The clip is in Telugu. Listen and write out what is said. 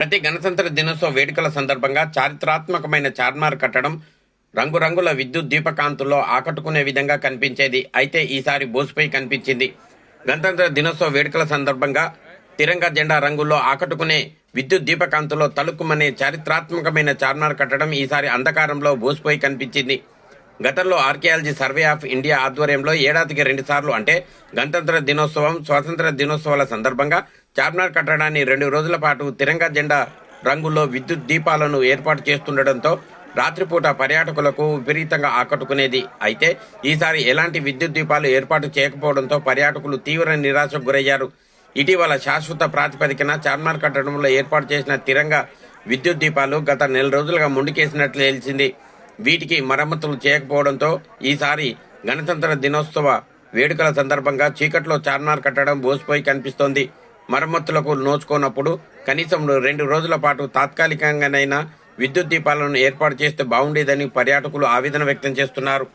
ప్రతి గణతంత్ర దినోత్సవ వేడుకల సందర్భంగా చారిత్రాత్మకమైన చార్మార్ కట్టడం రంగురంగుల విద్యుత్ దీపకాంతుల్లో ఆకట్టుకునే విధంగా కనిపించేది. అయితే ఈసారి బోసుపై కనిపించింది. గణతంత్ర దినోత్సవ వేడుకల సందర్భంగా తిరంగా జెండా రంగుల్లో ఆకట్టుకునే విద్యుత్ దీపకాంతులో తలుక్కుమనే చారిత్రాత్మకమైన చార్మార్ కట్టడం ఈసారి అంధకారంలో బోసుపై కనిపించింది. గతంలో ఆర్కియాలజీ సర్వే ఆఫ్ ఇండియా ఆధ్వర్యంలో ఏడాదికి రెండుసార్లు అంటే గణతంత్ర దినోత్సవం స్వాతంత్ర దినోత్సవాల సందర్భంగా చార్మినార్ కట్టడాన్ని రెండు రోజుల పాటు తిరంగా జెండా రంగుల్లో విద్యుత్ దీపాలను ఏర్పాటు చేస్తుండటంతో రాత్రిపూట పర్యాటకులకు విపరీతంగా ఆకట్టుకునేది. అయితే ఈసారి ఎలాంటి విద్యుత్ దీపాలు ఏర్పాటు చేయకపోవడంతో పర్యాటకులు తీవ్ర నిరాశకు గురయ్యారు. ఇటీవల శాశ్వత ప్రాతిపదికన చార్మినార్ కట్టడంలో ఏర్పాటు చేసిన తిరంగా విద్యుత్ దీపాలు గత నెల రోజులుగా ముండికేసినట్లు తెలిసింది. వీటికి మరమ్మతులు చేయకపోవడంతో ఈసారి గణతంత్ర దినోత్సవ వేడుకల సందర్భంగా చీకట్లో చార్మార్ కట్టడం బోసిపోయి కనిపిస్తోంది. మరమ్మతులకు నోచుకోనప్పుడు కనీసం రెండు రోజుల పాటు తాత్కాలికంగానైనా విద్యుత్ దీపాలను ఏర్పాటు చేస్తే బాగుండేదని పర్యాటకులు ఆవేదన వ్యక్తం చేస్తున్నారు.